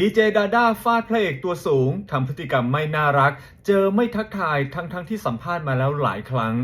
ดีเจดาด้าฟาดพระเอกตัวสูงทำพฤติกรรมไม่น่ารัก เจอไม่ทักทายทั้งๆทที่สัมภาษณ์มาแล้วหลายครั้ง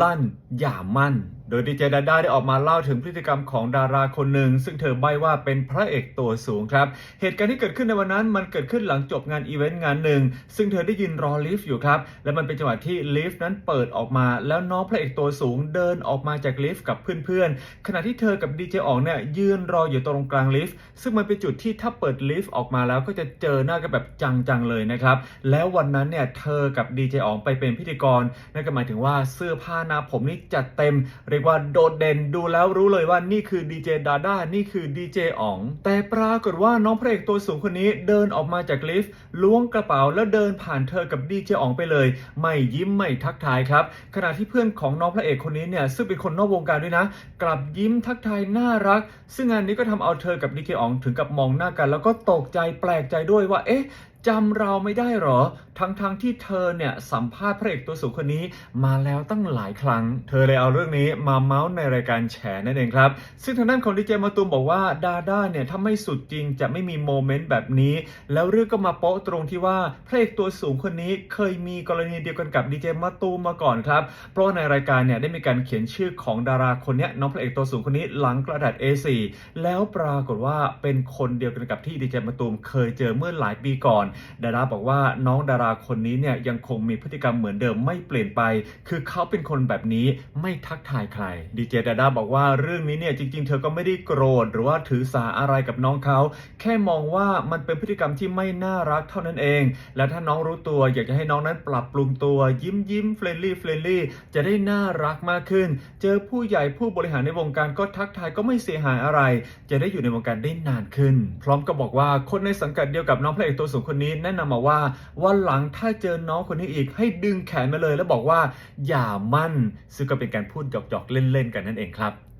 ลั่นอย่ามั่น โดยดีเจดาด้าได้ออกมาเล่าถึงพฤติกรรมของดาราคนหนึ่ง ซึ่งเธอใบ้ว่าเป็นพระเอกตัวสูงครับ เหตุการณ์ที่เกิดขึ้นในวันนั้นมันเกิดขึ้นหลังจบงานอีเวนต์งานหนึ่ง ซึ่งเธอได้ยินรอลิฟต์อยู่ครับ และมันเป็นจังหวะที่ลิฟต์นั้นเปิดออกมา แล้วน้องพระเอกตัวสูงเดินออกมาจากลิฟต์กับเพื่อนๆ ขณะที่เธอกับดีเจอ๋องเนี่ยยืนรออยู่ตรงกลางลิฟต์ ซึ่งมันเป็นจุดที่ถ้าเปิดลิฟต์ออกมาแล้วก็จะเจอหน้ากันแบบจังๆเลยนะครับ แล้ววันนั้นเนี่ยเธอกับดีเจอ๋องไปเป็นพิธีกร นั่นก็หมายถึงว่าเสื้อผ้าหน้าผมนี่จัดเต็มเรียกว่าโดดเด่นดูแล้วรู้เลยว่านี่คือดีเจดาด้านี่คือดีเจอ๋อง แต่ปรากฏว่าน้องพระเอกตัวสูงคนนี้เดินออกมาจากลิฟต์ล้วงกระเป๋าแล้วเดินผ่านเธอกับดีเจอ๋องไปเลย ไม่ยิ้มไม่ทักทายครับ ขณะที่เพื่อนของน้องพระเอกคนนี้เนี่ยซึ่งเป็นคนนอกวงการด้วยนะ กลับยิ้มทักทายน่ารัก ซึ่งงานนี้ก็ทำเอาเธอกับดีเจอ๋องถึงกับมองหน้ากัน แล้วก็ตกใจแปลกใจด้วยว่าเอ๊ะ จำเราไม่ได้เหรอ ทั้งๆทที่เธอเนี่ยสัมภาษณ์พระเอกตัวสูงคนนี้มาแล้วตั้งหลายครั้ง เธอเลยเอาเรื่องนี้มาเมาส์ในรายการแฉนั่นเองครับ ซึ่งทางด้านของดีเจมาตูมบอกว่าดาด้าเนี่ยถ้าไม่สุดจริงจะไม่มีโมเมนต์แบบนี้ แล้วเรื่องก็มาโป๊ะตรงที่ว่าพระเอกตัวสูงคนนี้เคยมีกรณีเดียวกันกับดีเจมาตูมมาก่อนครับ เพราะในรายการเนี่ยได้มีการเขียนชื่อของดาราคนนี้น้องพระเอกตัวสูงคนนี้หลังกระดาษ A4 แล้วปรากฏว่าเป็นคนเดียวกันกับที่ดีเจมาตูมเคยเจอเมื่อหลายปีก่อนดาราบอกว่าน้องดาราคนนี้เนี่ยยังคงมีพฤติกรรมเหมือนเดิมไม่เปลี่ยนไป คือเขาเป็นคนแบบนี้ไม่ทักทายใครดีเจดาด้าบอกว่าเรื่องนี้เนี่ยจริง ๆ เธอก็ไม่ได้โกรธหรือว่าถือสาอะไรกับน้องเขา แค่มองว่ามันเป็นพฤติกรรมที่ไม่น่ารักเท่านั้นเอง และถ้าน้องรู้ตัวอยากจะให้น้องนั้นปรับปรุงตัวยิ้มยิ้มเฟรนลี่เฟรนลี่จะได้น่ารักมากขึ้น เจอผู้ใหญ่ผู้บริหารในวงการก็ทักทายก็ไม่เสียหายอะไร จะได้อยู่ในวงการได้นานขึ้น พร้อมกับบอกว่าคนในสังกัดเดียวกับน้องพระเอกตัวสูงคนนี้แนะนำมาว่าวันหลังถ้าเจอน้องคนนี้อีก ให้ดึงแขนมาเลย แล้วบอกว่าอย่ามั่นซึ่งก็เป็นการพูดหยอกๆเล่นๆกันนั่นเองครับ